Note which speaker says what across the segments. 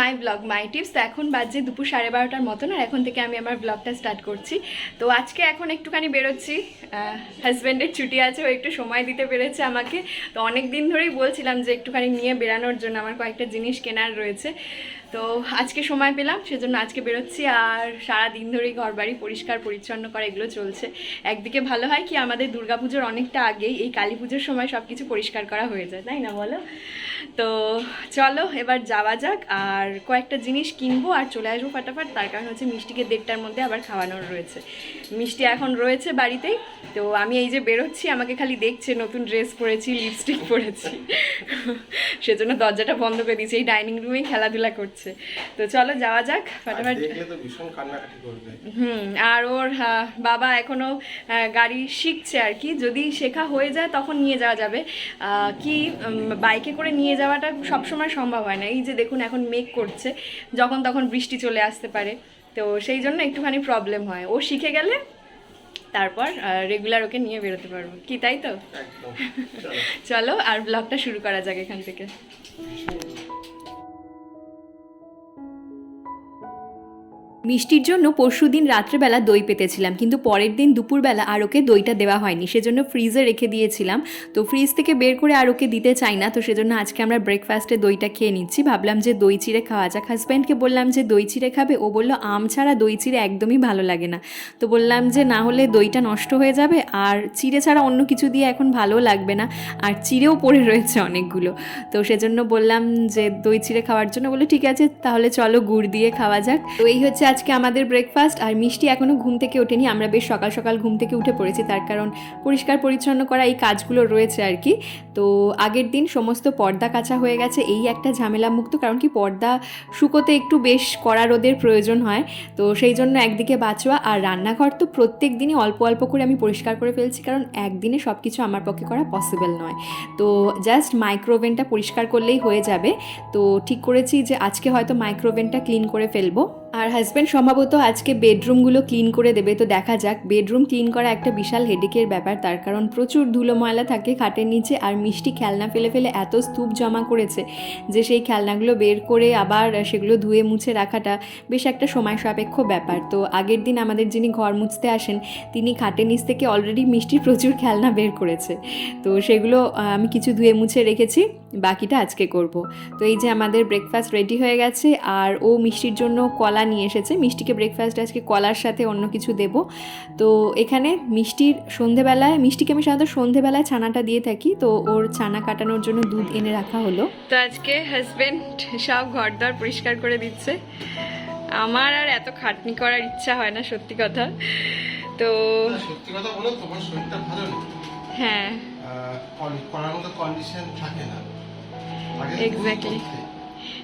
Speaker 1: My blog, my tips. তো এখন বাজে দুপুর সাড়ে বারোটার মতন, আর এখন থেকে আমি আমার ব্লগটা স্টার্ট করছি। তো আজকে এখন একটুখানি বেরোচ্ছি। হাজব্যান্ডের ছুটি আছে, ও একটু সময় দিতে পেরেছে আমাকে। তো অনেক দিন ধরেই বলছিলাম যে একটুখানি নিয়ে বেরানোর জন্য আমার কয়েকটা জিনিস কেনার রয়েছে। তো আজকে সময় পেলাম, সেজন্য আজকে বেরোচ্ছি, আর সারা দিন ধরেই ঘর বাড়ি পরিষ্কার, পরিচ্ছন্ন করা এগুলো চলছে। একদিকে ভালো হয় কি, আমাদের দুর্গাপুজোর অনেকটা আগেই এই কালী পুজোর সময় সব কিছু পরিষ্কার করা হয়ে যায়, তাই না বলো? তো চলো এবার যাওয়া যাক আর কয়েকটা জিনিস কিনবো আর চলে আসব ফাটাফাট। তার কারণ হচ্ছে মিষ্টিকে দেড়টার মধ্যে আবার খাওয়ানোর রয়েছে। মিষ্টি এখন রয়েছে বাড়িতেই তো আমি এই যে বেরোচ্ছি আমাকে খালি দেখছে নতুন ড্রেস পরেছি লিপস্টিক পরেছি। সেজন্য দরজাটা বন্ধ করে দিয়েছি এই ডাইনিং রুমেই খেলাধুলা করছে। তো চলো যাওয়া যাক ফাটাফাট। হুম আর ওর বাবা এখনও গাড়ি শিখছে আর কি। যদি শেখা হয়ে যায় তখন নিয়ে যাওয়া যাবে। কি বাইকে করে নিয়ে যাওয়াটা সবসময় সম্ভব হয় না। এই যে দেখুন এখন মেঘ করছে যখন তখন বৃষ্টি চলে আসতে পারে। তো সেই জন্য একটুখানি প্রবলেম হয়। ও শিখে গেলে তারপর রেগুলার ওকে নিয়ে বেরোতে পারব। কি তাই তো?
Speaker 2: চলো।
Speaker 1: চলো আর ব্লগটা শুরু করা যাক এখান থেকে।
Speaker 3: মিষ্টির জন্য পরশু দিন রাত্রেবেলা দই পেতেছিলাম, কিন্তু পরের দিন দুপুরবেলা আর ওকে দইটা দেওয়া হয়নি, সেজন্য ফ্রিজে রেখে দিয়েছিলাম। তো ফ্রিজ থেকে বের করে আর ওকে দিতে চাই না, তো সেজন্য আজকে আমরা ব্রেকফাস্টে দইটা খেয়ে নিচ্ছি। ভাবলাম যে দই চিড়ে খাওয়া যাক। হাজব্যান্ডকে বললাম যে দই চিড়ে খাবে, ও বলল, আম ছাড়া দই চিড়ে একদমই ভালো লাগে না। তো বললাম যে, না হলে দইটা নষ্ট হয়ে যাবে, আর চিড়ে ছাড়া অন্য কিছু দিয়ে এখন ভালো লাগবে না। আর চিড়েও পড়ে রয়েছে অনেকগুলো। তো সেজন্য বললাম যে, দই চিড়ে খাওয়ার জন্য। বলে ঠিক আছে, তাহলে চলো গুড় দিয়ে খাওয়া যাক। তো এই হচ্ছে আজকে আমাদের ব্রেকফাস্ট আর মিষ্টি এখনও ঘুম থেকে ওঠেনি। আমরা বেশ সকাল সকাল ঘুম থেকে উঠে পড়েছি, তার কারণ পরিষ্কার পরিচ্ছন্ন করা এই কাজগুলো রয়েছে আর কি। তো আগের দিন সমস্ত পর্দা কাচা হয়ে গেছে, এই একটা ঝামেলা মুক্ত কারণ কি পর্দা শুকোতে একটু বেশ কড়া রোদের প্রয়োজন হয়। তো সেই জন্য একদিকে বাঁচোয়া আর রান্নাঘর তো প্রত্যেক দিনই অল্প অল্প করে আমি পরিষ্কার করে ফেলছি, কারণ একদিনে সব কিছু আমার পক্ষে করা পসিবল নয়। তো জাস্ট মাইক্রোওভেনটা পরিষ্কার করলেই হয়ে যাবে। তো ঠিক করেছি যে আজকে হয়তো মাইক্রোওভেনটা ক্লিন করে ফেলব। আর হাজব্যান্ড সম্ভবত আজকে বেডরুমগুলো ক্লিন করে দেবে, তো দেখা যাক। বেডরুম ক্লিন করা একটা বিশাল হেডেকের ব্যাপার, তার কারণ প্রচুর ধুলো ময়লা থাকে খাটের নিচে আর মিষ্টি খেলনা ফেলে ফেলে এত স্তূপ জমা করেছে যে সেই খেলনাগুলো বের করে আবার সেগুলো ধুয়ে মুছে রাখাটা বেশ একটা সময় সাপেক্ষ ব্যাপার। তো আগের দিন আমাদের যিনি ঘর মুছতে আসেন, তিনি খাটের নিচ থেকে অলরেডি মিষ্টির প্রচুর খেলনা বের করেছে। তো সেগুলো আমি কিছু ধুয়ে মুছে রেখেছি, বাকিটা আজকে করব। তো এই যে আমাদের ব্রেকফাস্ট রেডি হয়ে গেছে, আর ও মিষ্টির জন্য কলা নিয়ে এসেছে। মিষ্টিকে ব্রেকফাস্ট আজকে কলার সাথে অন্য কিছু দেব। তো এখানে মিষ্টির সন্ধেবেলায় মিষ্টিকে আমি সাধারণত সন্ধেবেলায় ছানাটা দিয়ে থাকি। তো ওর ছানা কাটানোর জন্য দুধ এনে রাখা হলো।
Speaker 1: তো আজকে হাজব্যান্ড সব ঘর দর পরিষ্কার করে দিচ্ছে। আমার আর এত খাটনি করার ইচ্ছা হয় না সত্যি কথা। তো
Speaker 2: সত্যি কথা বলো তোমার শরীরটা ভালো
Speaker 1: হ্যাঁ।
Speaker 2: করার মতো কন্ডিশন থাকে না. করতে।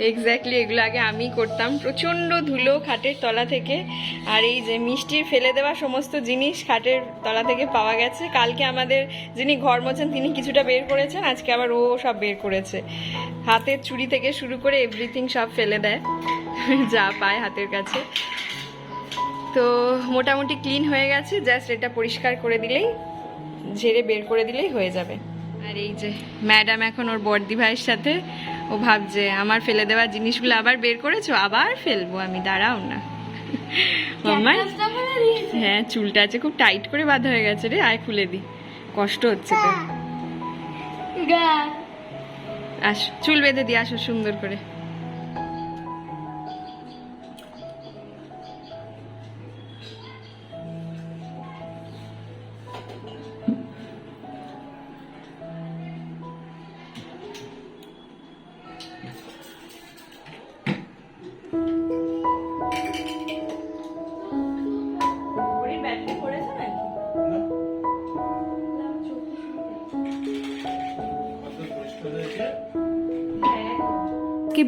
Speaker 1: এক্স্যাক্টলি এগুলো আগে আমি করতাম। প্রচণ্ড ধুলো খাটের তলা থেকে। আর এই যে মিষ্টির ফেলে দেওয়া সমস্ত জিনিস খাটের তলা থেকে পাওয়া গেছে। কালকে আমাদের যিনি ঘর মোছেন, তিনি কিছুটা বের করেছেন। আজকে আবার ও সব বের করেছে। হাতের চুড়ি থেকে শুরু করে এভরিথিং সব ফেলে দেয়। যা পায় হাতের কাছে। তো মোটামুটি ক্লিন হয়ে গেছে। জাস্ট এটা পরিষ্কার করে দিলেই, ঝেড়ে বের করে দিলেই হয়ে যাবে। আর এই যে ম্যাডাম এখন ওর বর্দি ভাইয়ের সাথে। ও ভাবছে আমার ফেলে দেওয়া জিনিসগুলো আবার বের করেছ? আবার ফেলব আমি দাঁড়াও না। আমার হ্যাঁ চুলটা আছে খুব টাইট করে বাঁধা হয়ে গেছে রে আয় খুলে দি। কষ্ট হচ্ছে তো। আস চুল বেঁধে দি আসো সুন্দর করে।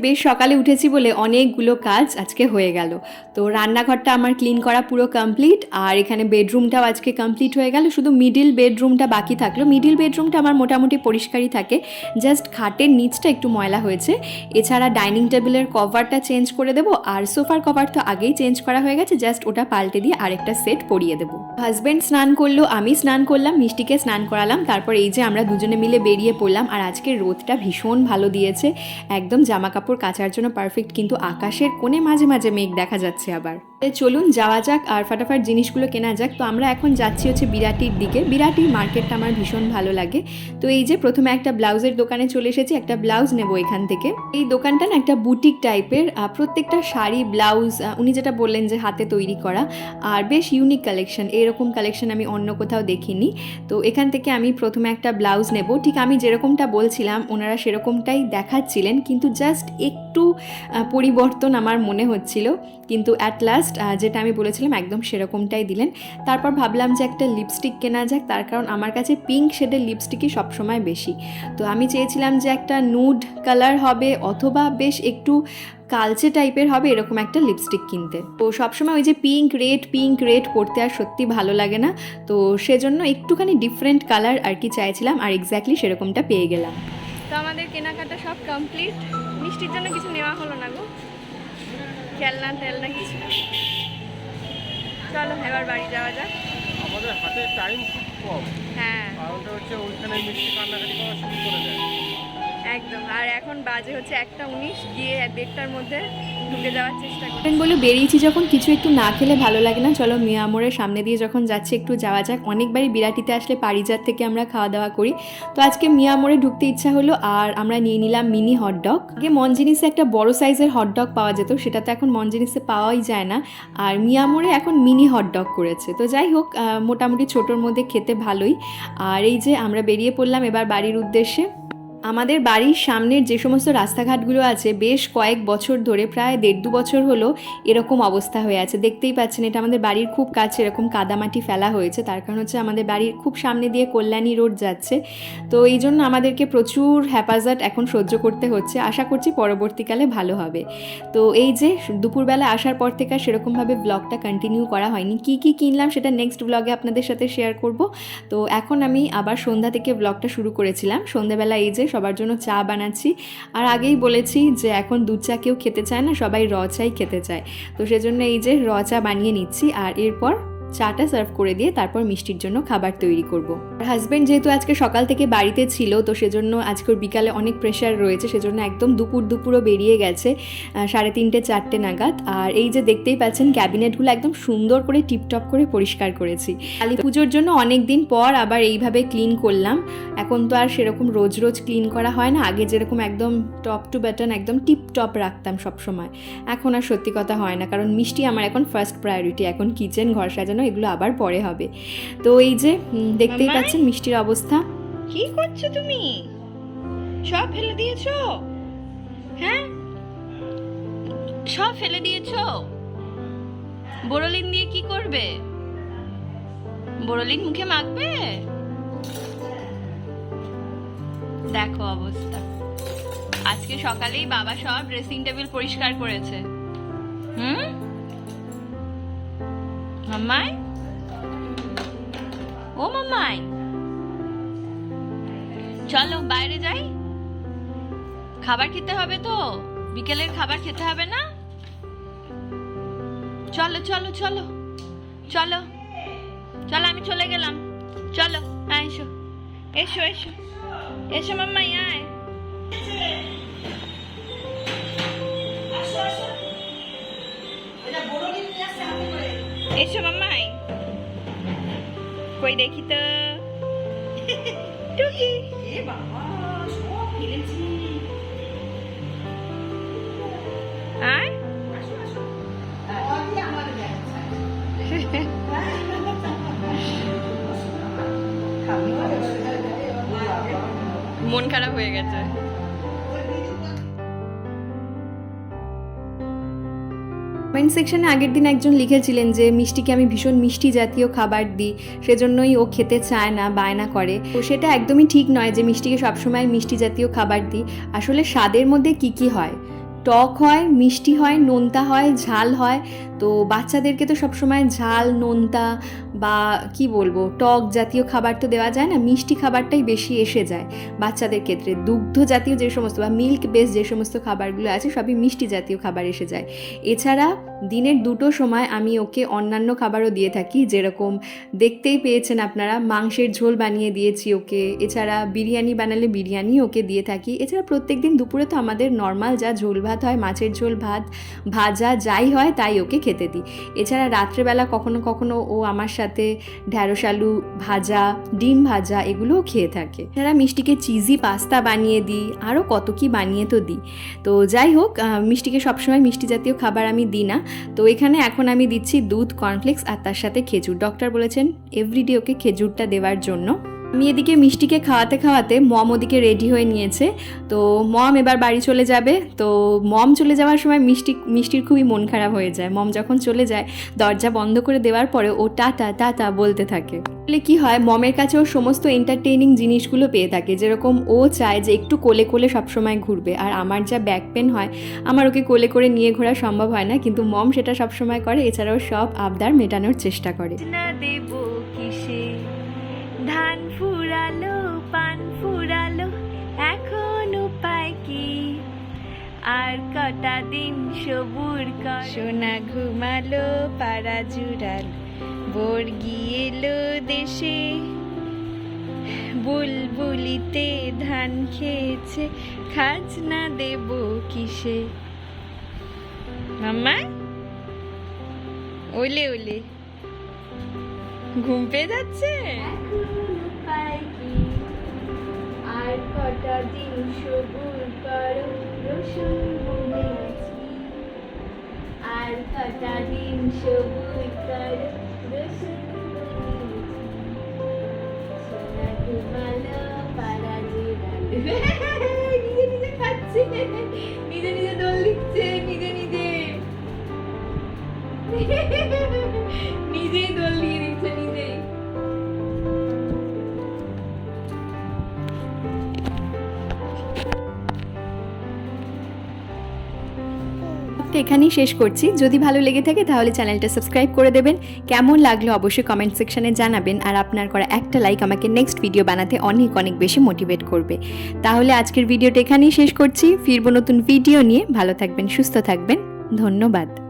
Speaker 3: বেশ সকালে উঠেছি বলে অনেকগুলো কাজ আজকে হয়ে গেল। তো রান্নাঘরটা আমার ক্লিন করা পুরো কমপ্লিট আর এখানে বেডরুমটাও আজকে কমপ্লিট হয়ে গেল। শুধু মিডিল বেডরুমটা বাকি থাকল। মিডিল বেডরুমটা আমার মোটামুটি পরিষ্কারই থাকে। জাস্ট খাটের নিচটা একটু ময়লা হয়েছে। এছাড়া ডাইনিং টেবিলের কভারটা চেঞ্জ করে দেবো, আর সোফার কভার তো আগেই চেঞ্জ করা হয়ে গেছে। জাস্ট ওটা পাল্টে দিয়ে আরেকটা সেট পরিয়ে দেবো। হাজব্যান্ড স্নান করল, আমি স্নান করলাম, মিষ্টিকে স্নান করালাম। তারপর এই যে আমরা দুজনে মিলে বেরিয়ে পড়লাম, আর আজকে রোদটা ভীষণ ভালো দিয়েছে। একদম জামা কাপড় কাচার জন্য পারফেক্ট কিন্তু আকাশের কোণে মাঝে মাঝে মেঘ দেখা যাচ্ছে আবার। চলুন যাওয়া যাক আর ফাটাফাট জিনিসগুলো কেনা যাক। তো আমরা এখন যাচ্ছি হচ্ছে বিরাটির দিকে। বিরাটির মার্কেটটা আমার ভীষণ ভালো লাগে। তো এই যে প্রথমে একটা ব্লাউজের দোকানে চলে এসেছি, একটা ব্লাউজ নেব এখান থেকে। এই দোকানটা না একটা বুটিক টাইপের প্রত্যেকটা শাড়ি, ব্লাউজ উনি যেটা বললেন যে হাতে তৈরি করা। আর বেশ ইউনিক কালেকশন এরকম কালেকশন আমি অন্য কোথাও দেখিনি। তো এখান থেকে আমি প্রথমে একটা ব্লাউজ নেব। ঠিক আমি যেরকমটা বলছিলাম, ওনারা সেরকমটাই দেখাচ্ছিলেন, কিন্তু জাস্ট একটু পরিবর্তন আমার মনে হচ্ছিল। কিন্তু অ্যাট লাস্ট যেটা আমি বলেছিলাম, একদম সেরকমটাই দিলেন। তারপর ভাবলাম যে একটা লিপস্টিক কেনা যাক, তার কারণ আমার কাছে পিঙ্ক শেডের লিপস্টিকই সবসময় বেশি। তো আমি চেয়েছিলাম যে একটা নুড কালার হবে, অথবা বেশ একটু কালচে টাইপের হবে, এরকম একটা লিপস্টিক কিনতে। তো সবসময় ওই যে পিঙ্ক রেড পিঙ্ক রেড পরতে আর সত্যি ভালো লাগে না। তো সেজন্য একটুখানি ডিফারেন্ট কালার আর কি চাইছিলাম, আর এক্স্যাক্টলি সেরকমটা পেয়ে গেলাম।
Speaker 1: তো আমাদের কেনাকাটা সব কমপ্লিট মিষ্টির জন্য কিছু নেওয়া হলো না গো। খেলনা টেলনা কিছু চলো এবার বাড়ি যাওয়া যাক।
Speaker 2: আমাদের হাতে টাইম খুব কম।
Speaker 1: হ্যাঁ।
Speaker 2: কারণটা হচ্ছে ওইখানে মিষ্টি কান্নাকাটি করা শুরু করে দেয়।
Speaker 1: একদম। আর এখন বাজে হচ্ছে একটা উনিশ, গিয়ে দেড়টার মধ্যে ঢুকে যাওয়ার চেষ্টা করি
Speaker 3: বলে, বেরিয়েছি যখন, কিছু একটু না খেলে ভালো লাগে না। চলো মিয়ামোড়ের সামনে দিয়ে যখন যাচ্ছে, একটু যাওয়া যাক। অনেকবারই বিরাটিতে আসলে পারিজাত থেকে আমরা খাওয়া দাওয়া করি। তো আজকে মিয়ামোড়ে ঢুকতে ইচ্ছা হলো, আর আমরা নিয়ে নিলাম মিনি হটডগ আগে মনজিনিসে একটা বড় সাইজের হটডগ পাওয়া যেত, সেটা তো এখন মনজিনিসে পাওয়াই যায় না। আর মিয়ামোড়ে এখন মিনি হটডগ করেছে। তো যাই হোক মোটামুটি ছোটোর মধ্যে খেতে ভালোই। আর এই যে আমরা বেরিয়ে পড়লাম এবার বাড়ির উদ্দেশ্যে। আমাদের বাড়ির সামনের যে সমস্ত রাস্তাঘাটগুলো আছে, বেশ কয়েক বছর ধরে, প্রায় দেড় দু বছর হলো এরকম অবস্থা হয়ে আছে। দেখতেই পাচ্ছেন, এটা আমাদের বাড়ির খুব কাছে এরকম কাদামাটি ফেলা হয়েছে। তার কারণ হচ্ছে আমাদের বাড়ির খুব সামনে দিয়ে কল্যাণী রোড যাচ্ছে। তো এই জন্য আমাদেরকে প্রচুর হ্যাপাজার্ট এখন সহ্য করতে হচ্ছে। আশা করছি পরবর্তীকালে ভালো হবে। তো এই যে দুপুরবেলা আসার পর থেকে আর সেরকমভাবে ব্লগটা কন্টিনিউ করা হয়নি। কি কি কিনলাম সেটা নেক্সট ব্লগে আপনাদের সাথে শেয়ার করব। তো এখন আমি আবার সন্ধ্যা থেকে ব্লগটা শুরু করেছিলাম। সন্ধ্যাবেলা এই যে সবার জন্য চা বানাচ্ছি। আর আগেই বলেছি যে এখন দুধ চা কেউ খেতে চায় না, সবাই র চাই খেতে চায়। তো সেজন্য এই যে র চা বানিয়ে নিচ্ছি, আর এরপর চাটা সার্ভ করে দিয়ে তারপর মিষ্টির জন্য খাবার তৈরি করব। হাজব্যান্ড যেহেতু আজকে সকাল থেকে বাড়িতে ছিল, তো সেজন্য আজকে বিকালে অনেক প্রেশার রয়েছে, সেজন্য একদম দুপুর দুপুরও বেরিয়ে গেছে সাড়ে তিনটে, চারটে নাগাদ। আর এই যে দেখতেই পাচ্ছেন, ক্যাবিনেটগুলো একদম সুন্দর করে টিপটপ করে পরিষ্কার করেছি। কালী পুজোর জন্য অনেক দিন পর আবার এইভাবে ক্লিন করলাম। এখন তো আর সেরকম রোজ রোজ ক্লিন করা হয় না, আগে যেরকম একদম টপ টু ব্যাটন একদম টিপ টপ রাখতাম সবসময়। এখন আর সত্যি কথা হয় না, কারণ মিষ্টি আমার এখন ফার্স্ট প্রায়োরিটি এখন কিচেন ঘর সাজানো এগুলো আবার পরে হবে। তো এই যে দেখতেই পাচ্ছেন মিষ্টির অবস্থা।
Speaker 1: কি করছ তুমি? সব ফেলে দিয়েছ? হ্যাঁ? সব ফেলে দিয়েছ? বোরোলিন দিয়ে কি করবে? বোরোলিন মুখে মাখবে? দেখো অবস্থা। আজকে সকালেই বাবা সব ড্রেসিং টেবিল পরিষ্কার করেছে। হুম? মাম্মাই ও মাম্মাই চলো বাইরে যাই। খাবার খেতে হবে তো। বিকেলের খাবার খেতে হবে না? চলো চলো চলো। চলো। চলো, আমি চলে গেলাম। চলো আয় এসো। এসো এসো। এসো, মাম্মাই, আয়। এসো মাম্মাই কই দেখি তো টুকি আয় মন খারাপ হয়ে গেছে
Speaker 3: কমেন্ট সেকশনে আগের দিন একজন লিখেছিলেন যে, মিষ্টিকে আমি ভীষণ মিষ্টি জাতীয় খাবার দিই, সেজন্যই ও খেতে চায় না, বায়না করে। তো সেটা একদমই ঠিক নয় যে, মিষ্টিকে সবসময় মিষ্টি জাতীয় খাবার দিই। আসলে স্বাদের মধ্যে কি কি হয়? টক হয়, মিষ্টি হয়, নোনতা হয়, ঝাল হয় তো বাচ্চাদেরকে তো সবসময় ঝাল, নোনতা বা কি বলব, টক জাতীয় খাবার তো দেওয়া যায় না, মিষ্টি খাবারটাই বেশি এসে যায় বাচ্চাদের ক্ষেত্রে। দুগ্ধ জাতীয় যে সমস্ত বা মিল্ক বেস যে সমস্ত খাবারগুলো আছে, সবই মিষ্টি জাতীয় খাবার এসে যায়। এছাড়া দিনের দুটো সময় আমি ওকে অন্যান্য খাবারও দিয়ে থাকি, যেরকম দেখতেই পেয়েছেন আপনারা, মাংসের ঝোল বানিয়ে দিয়েছি ওকে, এছাড়া বিরিয়ানি বানালে বিরিয়ানি ওকে দিয়ে থাকি। এছাড়া প্রত্যেক দিন দুপুরে তো আমাদের নর্মাল যা ঝোল ভাত হয়, মাছের ঝোল ভাত, ভাজা যাই হয়, তাই ওকে খেতে দিই। এছাড়া রাত্রেবেলা কখনো কখনো ও আমার সাথে ঢ্যাঁড়স আলু ভাজা, ডিম ভাজা এগুলোও খেয়ে থাকে। এছাড়া মিষ্টিকে চিজি পাস্তা বানিয়ে দিই, আরও কত কি বানিয়ে তো দিই। তো যাই হোক মিষ্টিকে সবসময় মিষ্টি জাতীয় খাবার আমি দিই না। তো এখানে এখন আমি দিচ্ছি দুধ কর্নফ্লেক্স আর তার সাথে খেজুর। ডক্টর বলেছেন এভরিডে ওকে খেজুরটা দেওয়ার জন্য আমি এদিকে মিষ্টিকে খাওয়াতে খাওয়াতে মম ওদিকে রেডি হয়ে নিয়েছে। তো মম এবার বাড়ি চলে যাবে। তো মম চলে যাওয়ার সময় মিষ্টি, মিষ্টির খুবই মন খারাপ হয়ে যায়। মম যখন চলে যায়, দরজা বন্ধ করে দেওয়ার পরে ও টাটা টাটা বলতে থাকে। বলে কি হয়, মমের কাছে ও সমস্ত এন্টারটেইনিং জিনিসগুলো পেয়ে থাকে। যেরকম ও চায় যে একটু কোলে কোলে সবসময় ঘুরবে। আর আমার যা ব্যাক পেন হয়, আমার ওকে কোলে করে নিয়ে ঘোরা সম্ভব হয় না। কিন্তু মম সেটা সবসময় করে। এছাড়াও সব আবদার মেটানোর চেষ্টা করে।
Speaker 1: না দেব কিসে? ধান ফুরালো পান ফুরালো এখন উপায় কি? আর কটা দিন সবুর সোনা ঘুমালো পাড়া জুড়াল বোর গিয়েলো দেশে। বুলবুলিতে ধান খেয়েছে খাজনা দেব কিসে? মাম্মা? ওলে ওলে। ঘুম পেয়ে যাচ্ছে? কটা দিন সবুর করো রসুন আর কটা দিন সবুর করো রসুন নিজে নিজে খাচ্ছে। নিজে নিজে
Speaker 3: এখানেই শেষ করছি। যদি ভালো লেগে থাকে তাহলে চ্যানেলটা সাবস্ক্রাইব করে দেবেন। কেমন লাগল অবশ্যই কমেন্ট সেকশনে জানাবেন। আর আপনার করা একটা লাইক আমাকে নেক্সট ভিডিও বানাতে অনেক অনেক বেশি মোটিভেট করবে। তাহলে আজকের ভিডিওটা এখানেই শেষ করছি। ফিরবো নতুন ভিডিও নিয়ে। ভালো থাকবেন, সুস্থ থাকবেন। ধন্যবাদ।